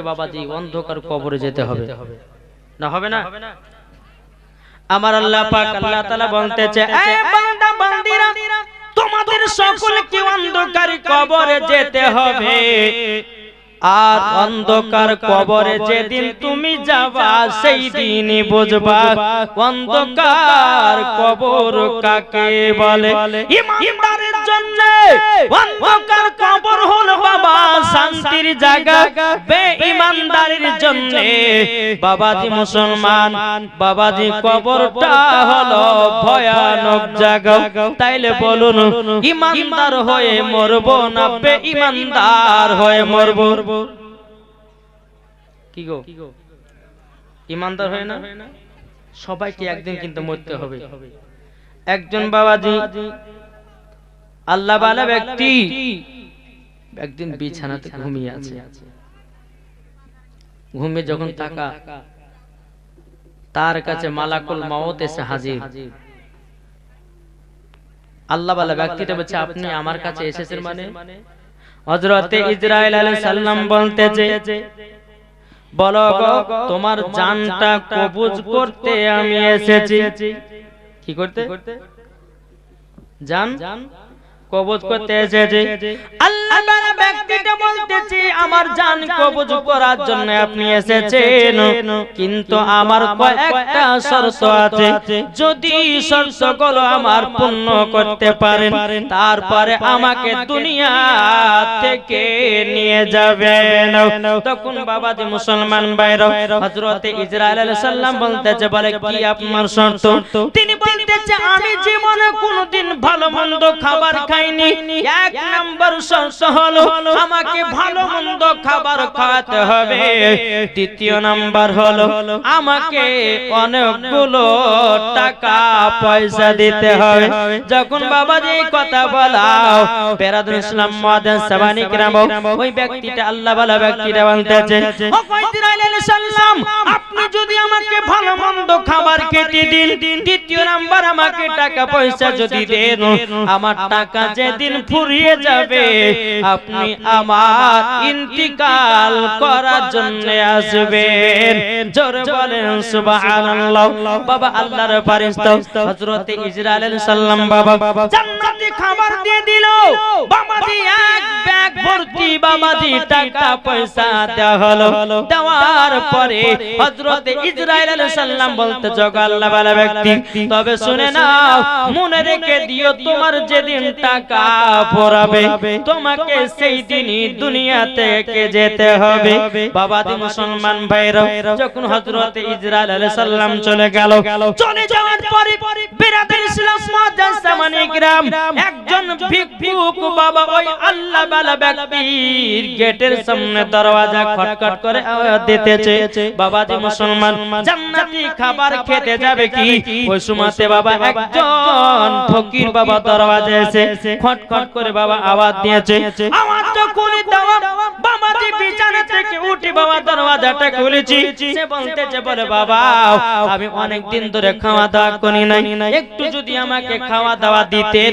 বাবাজি অন্ধকার কবরে যেতে হবে। না হবে না? আমার আল্লাহ পাক আল্লাহ তাআলা বলতেছে এই বান্দা বান্দিরা তোমাদের সকলকে অন্ধকার কবরে যেতে হবে। আর অন্ধকার কবরে যেদিন তুমি যাবা সেই দিনই বুঝবা অন্ধকার কবর কাকে বলে? ইমানদারের জন্য অন্ধকার কবর হলো বাবা শান্তির জায়গা বেঈমানদারের জন্য। বাবাজি মুসলমান বাবাজি কবরটা হলো ভয়ানক জায়গা। তাইলে বলুন ইমানদার হয়ে মরব না বেঈমানদার হয়ে মরব? কি গো? ইমানদার হয় না? সবাইকে একদিন কিন্তু মরতে হবে। একজন বাবাজি আল্লাহ বালা ব্যক্তি। একদিন বিছানাতে ঘুমিয়ে আছে। ঘুমিয়ে যখন তাকা তার কাছে মালাকুল মাওত এসে হাজির। আল্লাহ বালা ব্যক্তিটা বলছে আপনি আমার কাছে এসেছেন মানে? হযরতে ইসরাইল আলাইহিস সালাম বলতেছে বলো তোমার জানটা কবুজ করতে আমি এসেছি। কি করতে? জান কবজ করতে এসেছে। আল্লাহ ব্যক্তিটা বলতেছে, আমার জান কবজ করার জন্য আপনি এসেছেন। কিন্তু আমার কয়েকটা শর্ত আছে। যদি আমার পূর্ণ করতে পারেন, তারপরে আমাকে দুনিয়া থেকে নিয়ে যাবেন। তখন মুসলমান ইসরাইল আলাইহিস সালাম বলতেছে, বলে কি আপনার শর্ত? তিনি বলতেছে, আমি জীবনে মন্দ খাবার খাইনি। এক নাম্বার শর্ত হলো, আমাকে ভালো মন্দ খাবার খাওয়াতে হবে। দ্বিতীয় নাম্বার হলো, আমাকে অনেকগুলো টাকা পয়সা দিতে হবে। যখন বাবাজি এই কথা বলাও, বেরাদুল ইসলাম মাদান সাবানি কিরাম, ওই ব্যক্তিটা আল্লাহ বালা ব্যক্তিটা বলতেছে, ও কয়দিন আলাইহিস সালাম, আপনি যদি আমাকে ভালো মন্দ খাবার খেতে দিন, দ্বিতীয় নাম্বার আমাকে টাকা পয়সা যদি দেন আমার টাকা যেদিন ফুরিয়ে যাবে আপনি আমার ইন্তিকাল করার জন্য আসবেন। জোরে বলেন সুবহানাল্লাহ। বাবা আল্লাহর ফেরেশতা হযরত ইসরাইল সালাম বাবা জান্নাতি খাবার দিয়ে দিল। বাবাজি এক ব্যাগ ভর্তি বাবাজি টাকা পয়সা দেওয়া হলো। দেওয়ার পরে হযরত ইসরাইল সালাম বলতে জগ আল্লাহ ব্যক্তি। তবে শুনে নাও মনে রেখে দিও তোমার যেদিন টাকা পড়াবে তোমাকে সেই দিনই দুনিয়া থেকে যেতে হবে। বাবাজি মুসলমান ভাইরা যখন হযরত ইসরাইল আলাইহিস সালাম চলে গেল। চলে যাওয়ার পরে বিরাদের ইসলাম সামানি গ্রাম একজন ভিক্ষুক বাবা ওই আল্লাহ বালা ব্যক্তির গেটের সামনে দরওয়াজা খটখট করে আওয়াজ দিতেছে। বাবাজি মুসলমান জান্নাতি খাবার খেতে যাবে কি? ওই সময়তে বাবা একজন ফকির বাবা দরওয়াজা এসে করে বাবা আওয়াজ দিয়েছে বাবাজি বিছানা থেকে বাবা দরওয়াজাটা খুলেছি। সে বলতেছে, বলে বাবা, আমি অনেক দিন ধরে খাওয়া দাওয়া করি নাই। একটু যদি আমাকে খাওয়া দাওয়া দিতেন,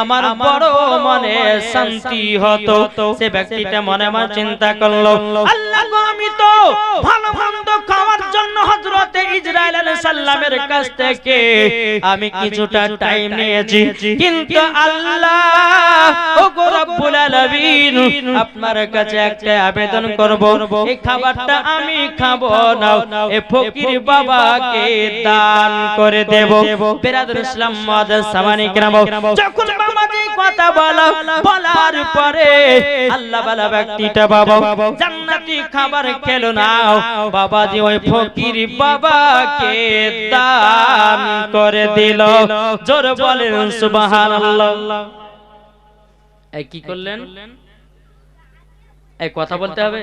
আমার বড় মনে শান্তি হতো। সে ব্যক্তিটা মনে মনে চিন্তা করল, আল্লাহ আমি তো সালামের কাছ থেকে আমি কিছুটা টাইম নিয়েছি। কিন্তু আল্লাহ ও রব্বুল আলামিন আপনার কাছে একটা আবেদন করব। এই খাবারটা আমি খাব না ফকির বাবাকে দান করে দেব। বেরাদুল ইসলাম মাদার সামানি কেরাম যখন বাবাজি কথা বলা বলার পরে আল্লাহ বালা ব্যক্তিটা বাবা জান্নাতি খাবার খেলো না। বাবাজি ওই ফকির বাবাকে দান করে দিল। জোর বলেন, সুবহানাল্লাহ। এই কি করলেন? এই কথা বলতে হবে?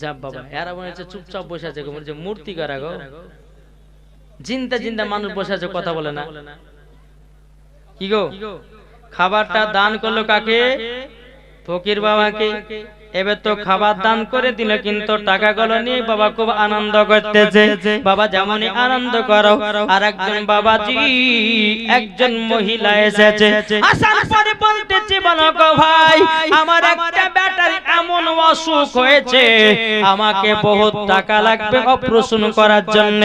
যা বাবা, এরা মনে হচ্ছে চুপচাপ বসে আছে হচ্ছে মূর্তি করা গো? জিন্দা জিন্দা মানুষ বসে আছে, কথা বলে না। কি গো? খাবারটা দান করল কাকে? ফকির বাবাকে এবার তো খাবার দান করে দিল কিন্তু টাকাগুলো নিয়ে বাবা খুব আনন্দ করতেছে। বাবা যেমনই আনন্দ করো আর একজন বাবাজি একজন মহিলা এসেছে। আসার পরে বলতেছে বলো গো ভাই আমার একটা ব্যাটারি এমন অসুখ হয়েছে আমাকে বহুত টাকা লাগবে অপারেশন করার জন্য।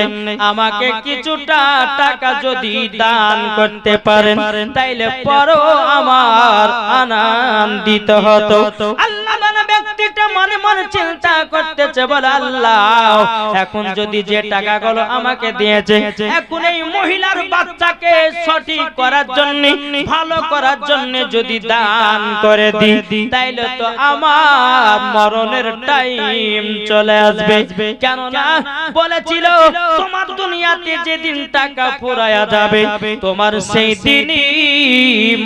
আমাকে কিছুটা টাকা যদি দান করতে পারেন তাইলে পরও আমার আনন্দিত হতো। আল্লাহ মানে মনে চিন্তা করতেছে, বলে আল্লাহ, এখন যদি যে টাকাগুলো আমাকে দিয়েছে, এখন এই মহিলার বাচ্চাকে সঠিক করার জন্য, ভালো করার জন্য যদি দান করে দিই, তাইলে তো আমার মরণের টাইম চলে আসবে। কেননা বলেছিল, তোমার দুনিয়াতে যেদিন টাকা ফুরায়া যাবে, তোমার সেই দিনই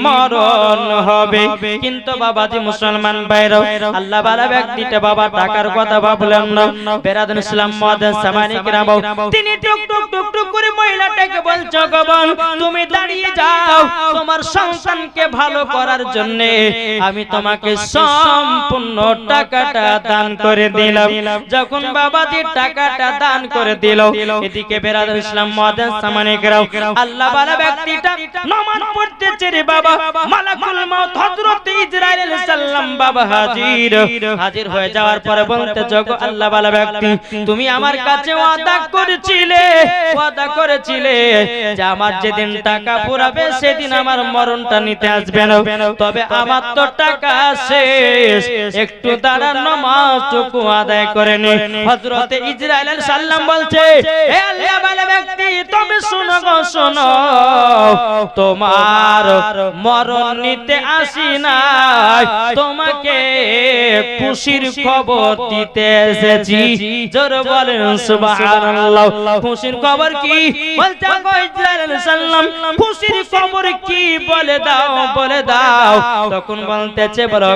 মরণ হবে। কিন্তু বাবাজি মুসলমান ভাইরাও আল্লাহ বালা ব্যক্তিটা বাবা টাকার কথা ভাবলেন না। বেরাদুন ইসলাম মাদান সামানিক রাবাও তিনি টুক টুক টুক টুক করে মহিলাটাকে বলছো গবন তুমি দাঁড়িয়ে যাও। তোমার সন্তানকে ভালো করার জন্য আমি তোমাকে সম্পূর্ণ টাকাটা দান করে দিলাম। যখন বাবাজি টাকাটা দান করে দিল এদিকে বেরাদুল ইসলাম মাদান সামানিক রাও আল্লাহ বালা ব্যক্তিটা নামাজ রে বাবা। মালাকুল মাউত হযরত ইসরাইল সালাম বাবা হাজির। হাজির হয়ে যাওয়ার পরে বলতে জগো আল্লাহ বালা ব্যক্তি, তুমি আমার কাছে ওয়াদা করেছিলে ওয়াদা করেছিলে যে আমার যেদিন টাকা পুরাবে সেদিন আমার মরণটা নিতে আসবে তবে আমার তো টাকা শেষ একটু দাঁড়ান, নামাজটুকু আদায় করে নি। হযরতে ইসরাইল সালাম বলছে, হে আল্লাহ বালা ব্যক্তি তুমি শুনো গো, শোনো। তোমার মরণ নিতে আসি নাই। তোমাকে খুশির খবর দিতে এসেছি। জোর বলেন সুবহানাল্লাহ। খুশির খবর কি? বলতে সাল্লাম খুশির খবর কি? বলে দাও বলে দাও। তখন বলতেছে, বলো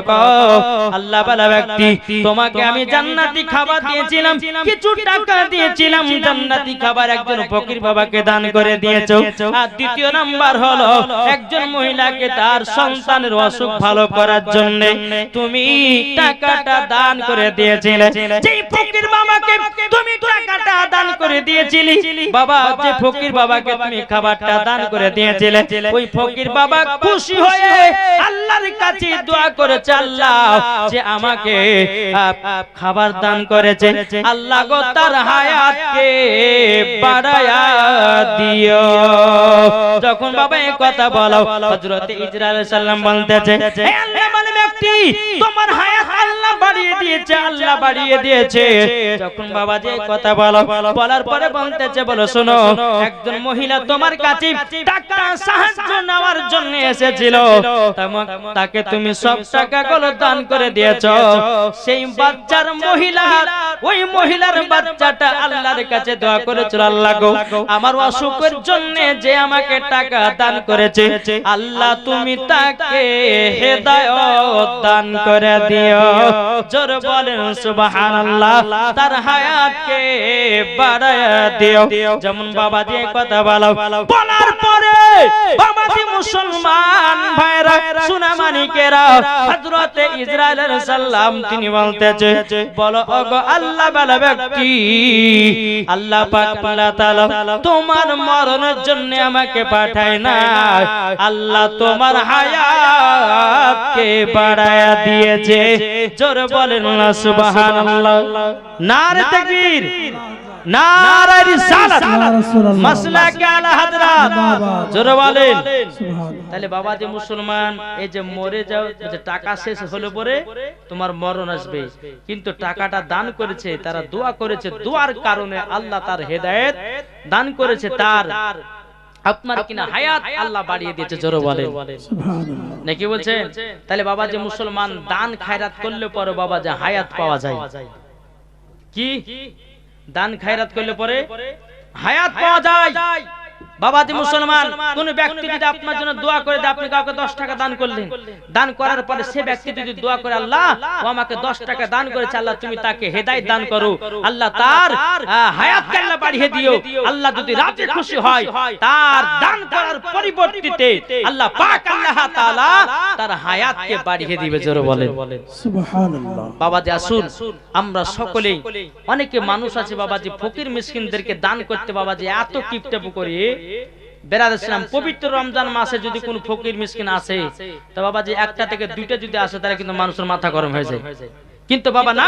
আল্লাহ বলা ব্যক্তি, তোমাকে আমি জান্নাতি খাবার দিয়েছিলাম, কিছু টাকা দিয়েছিলাম, জান্নাতি খাবার একজন ফকির বাবাকে দান করে দিয়েছ। আর দ্বিতীয় নাম্বার হলো একজন মহিলাকে তার সন্তানের অসুখ ভালো করার জন্য তুমি টাকাটা দান করে দিয়েছিলে। যেই ফকির বাবাকে তুমি টাকাটা দান করে দিয়েছিলি, বাবা, যে ফকির বাবাকে তুমি খাবারটা দান করে দিয়েছিলে, ওই ফকির বাবা খুশি হয়ে আল্লাহর কাছে দোয়া করেছে, আল্লাহ, যে আমাকে খাবার দান করেছে। আল্লাহ গো, তার হায়াতকে বাড়ায়া দিও। যখন বাবা এই কথা বলো হযরত ইসরাইল সাল্লাম বলতেছে হে আল্লাহ মানে ব্যক্তি, তোমার হায়াত আল্লাহ বাড়িয়ে দিয়েছে, আল্লাহ বাড়িয়ে দিয়েছে। যখন বাবা যে কথা বলো, বলার পরে বলতেছে, বলো, শোনো, একজন মহিলা তোমার কাছে টাকা সাহায্য নেওয়ার জন্য এসেছিল। তাকে তুমি সব টাকা টাকাগুলো দান করে দিয়েছ। সেই বাচ্চার মহিলা, ওই মহিলার বাচ্চাটা আল্লাহর কাছে দোয়া করেছিল, আল্লাহ গো, আমার অসুখের জন্য যে আমাকে টাকা দান করেছে আল্লাহ তুমি তাকে হেদায়ত দান করে দিও। জোর বলেন সুবহানাল্লাহ তার হায়াতকে বাড়ায়া দিও। যেমন বাবা যে কথা বলো বলার পরে বাবাজি মুসলমান ভাইরা সুনা মানিকেরা হযরতে সালাম তিনি বলতেছে বলো ওগো আল্লাহ বলা ব্যক্তি। আল্লাহ পাক আল্লাহ তাআলা তোমার মরণের জন্য আমাকে পাঠায় না আল্লাহ তোমার হায়াতকে বাড়ায়া দিয়েছে। জোর বলেন না সুবহানাল্লাহ। নারে তাকবীর। নারে রিসালাত। মাসলাকে আলা হযরত জোর বলেন। তাহলে বাবা যে মুসলমান এই যে মরে যাও যে টাকা শেষ হলে পরে তোমার মরণ আসবে। কিন্তু টাকাটা দান করেছে তারা দোয়া করেছে। দোয়ার কারণে আল্লাহ তার হেদায়েত দান করেছে। তার আপনার কিনা হায়াত? আল্লাহ বাড়িয়ে দিয়েছে জোরে বলেন। নাকি বলছেন? তাহলে বাবা যে মুসলমান দান খায়রাত করলে পরে বাবা যে হায়াত পাওয়া যায়। কি? দান খায়রাত করলে পরে হায়াত পাওয়া যায়। বাবাজি মুসলমান কোন ব্যক্তি যদি আপনার জন্য দোয়া করে দেয় আপনি কাউকে দশ টাকা দান করলেন দান করার পরে সে ব্যক্তি যদি দোয়া করে আল্লাহ ও আমাকে দশ টাকা দান করেছে আল্লাহ তুমি তাকে হেদায়েত দান করো আল্লাহ তার আহ, হায়াতকে আল্লাহ বাড়িয়ে দিও আল্লাহ যদি রাতে খুশি হয় তার দান করার পরিবর্তিতে আল্লাহ পাক আল্লাহ তাআলা তার হায়াতকে বাড়িয়ে দিবে জোরে বলেন। সুবহানাল্লাহ। বাবাজি আসুন আমরা সকলেই অনেকে মানুষ আছে বাবাজি ফকির মিসকিনদেরকে দান করতে বাবাজি এত কিপটাপু করে ইসলাম পবিত্র রমজান মাসে যদি কোন ফকির মিসকিন আসে তা বাবাজি একটা থেকে দুইটা যদি আসে তাহলে কিন্তু মানুষের মাথা গরম হয়ে যায়। কিন্তু বাবা না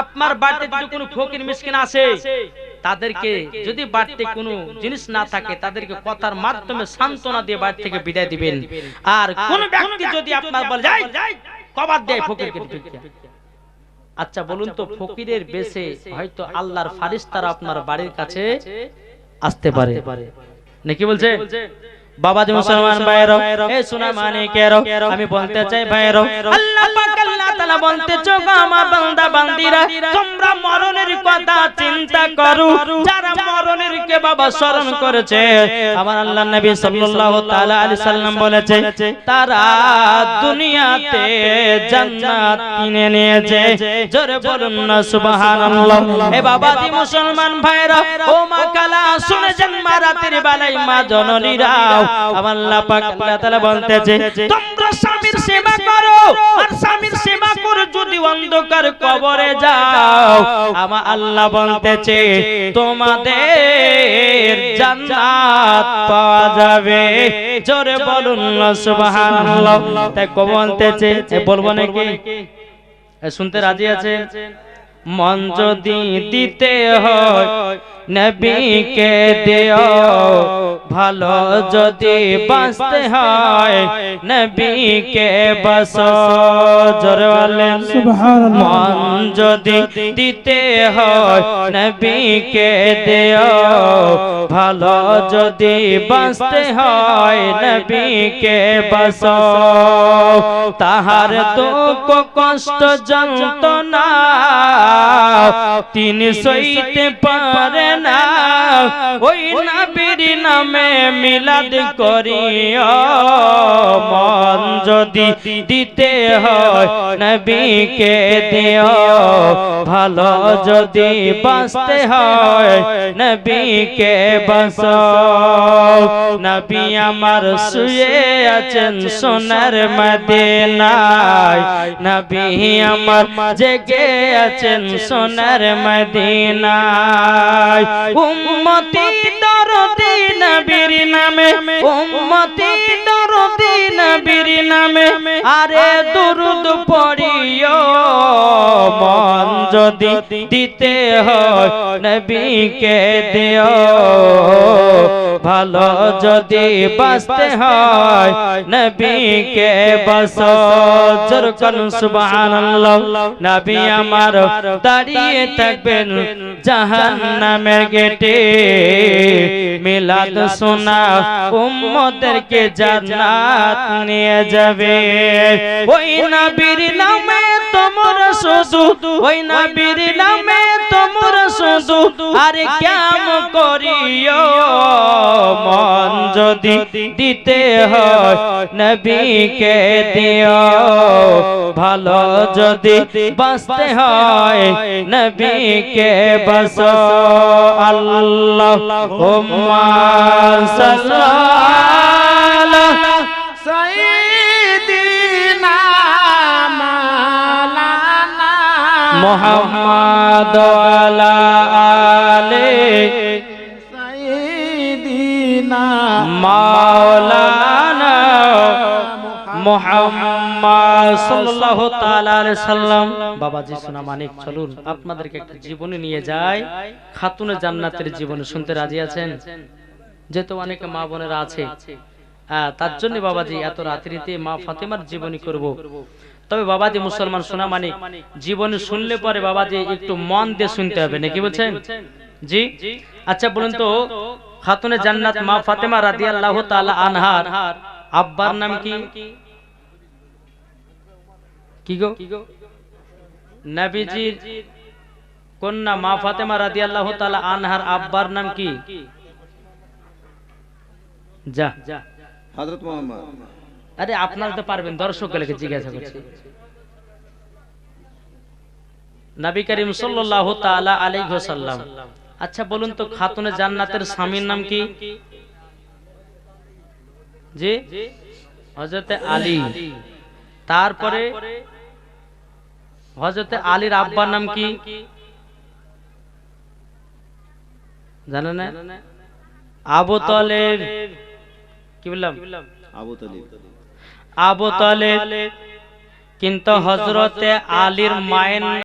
আপনার বাড়িতে যদি কোনো ফকির মিসকিন আসে তাদেরকে যদি বাড়িতে কোনো জিনিস না থাকে তাদেরকে কথার মাধ্যমে সান্ত্বনা দিয়ে বাড়ি থেকে বিদায় দিবেন। আর কোন ব্যক্তি যদি আপনার বলে যাই কবার দেয় ফকিরকে ভিক্ষা। আচ্ছা বলুন তো ফকিরের বেশে হয়তো আল্লাহর ফারিস্তারা আপনার বাড়ির কাছে আসতে পারে নাকি বলছে? বাবাজি মুসলমান ভাইয়েরও এ সোনা মানিকেরও আমি বলতে চাই ভাইয়েরও আল্লাহ পাক আল্লাহ তাআলা বলতে চোখ আমার বান্দা বান্দিরা তোমরা মরণের কথা চিন্তা করো যারা মরণের কে বাবা স্মরণ করেছে আমার আল্লাহ নবী সাল্লাল্লাহু তাআলা আলাইহি সাল্লাম বলেছে তারা দুনিয়াতে জান্নাত কিনে নিয়েছে। জোরে বলুন না সুবহানাল্লাহ। এ বাবাজি মুসলমান ভাইরা ও মা কালা শুনেছেন মা রাতের বেলায় মা জননীরাও আমার আল্লাহ পাক আল্লাহ তাআলা বলতেছে তোমরা স্বামীর সেবা করো আর স্বামীর সেবা করে যদি অন্ধকার কবরে যাও আমার আল্লাহ বলতেছে তোমাদের জান্নাত পাওয়া যাবে। জোরে বলুন সুবহানাল্লাহ। তাই কব বলতেছে এ বলব নাকি? শুনতে রাজি আছে মন যদি দিতে হয় নবীকে দিও ভালো যদি বাঁচতে হয় নবীকে বস জোরে মন যদি দিতে হয় নবীকে দিও ভালো যদি বাঁচতে হয় নবীকে বস। তাহার দুঃখ কষ্ট যন্ত্রণা তিনি সইতে পারে না ওই নবীর নামে মিলাদ করিও। মন যদি দিতে হয়, নবীকে দিও। ভালো যদি বাঁচতে হয়, নবীকে বাঁচ নবী আমার শুয়ে আছেন সোনার মদিনায়। নবী আমার জেগে আছেন সোনার মদিনায়। উম্মতি নবীর নামে, উম্মতি দরদি নবীর নামে, আরে দুরুদ পড়িও, মন যদি দিতে হয় নবীকে দিও। ভালো যদি বাঁচতে হয় নবীকে বস জোর করুন সুবহানাল্লাহ। নবী আমার দাঁড়িয়ে থাকবেন জাহান্নামের গেটে। মিলাদ শোনা উম্মদেরকে জান্নাত নিয়ে যাবে। ওই নবীর নামে তোমরা শুধু ওই নবীর নামে তোমরা শুধু। আরে কেম করিও মন যদি দিতে হয় নবীকে দিও। ভালো যদি বাঁচতে হয় নবীকে বস আল্লাহ সাল্লাল্লাহু মোহাম্মদ আলা আলে সাইয়্যিদিনা মাওলানা মোহাম্মদ সাল্লাল্লাহু তাআলা আলাইহি সাল্লাম। বাবাজি সোনা মানিক চলুন আপনাদেরকে একটা জীবনী নিয়ে যায় খাতুনে জান্নাতের জীবনী শুনতে রাজি আছেন? যেহেতু অনেকে মা বোনেরা আছে তার জন্য বাবাজি এত রাত্রিতে মা ফাতেমার জীবনী করব। তবে বাবাজি মুসলমান সোনা মানিক জীবনী শুনলে পরে বাবাজি একটু মন দিয়ে শুনতে হবে, নাকি বলছেন? জি? আচ্ছা বলুন তো, খাতুনে জান্নাত মা ফাতেমা রাদিয়াল্লাহু তাআলা আনহার আব্বার নাম কি? কি গো? নবীজির কন্যা মা ফাতেমা রাদিয়াল্লাহু তাআলা আনহার আব্বার নাম কি? যা। হযরত মুহাম্মদ। আরে আপনারা তো পারবেন দর্শকগুলোকে জিজ্ঞাসা করছি। নবী করিম সাল্লাল্লাহু তাআলা আলাইহি ওয়াসাল্লাম। আচ্ছা বলুন তো খাতুনে জান্নাতের স্বামীর নাম কি? জি? হযরতে আলী। তারপরে হযরতে আলীর আব্বার নাম কি? জানেন না? আবু তালেব। কি বললাম? আবু তালিব। আবু তালেব। কিন্তু হজরতে আলীর মায়ের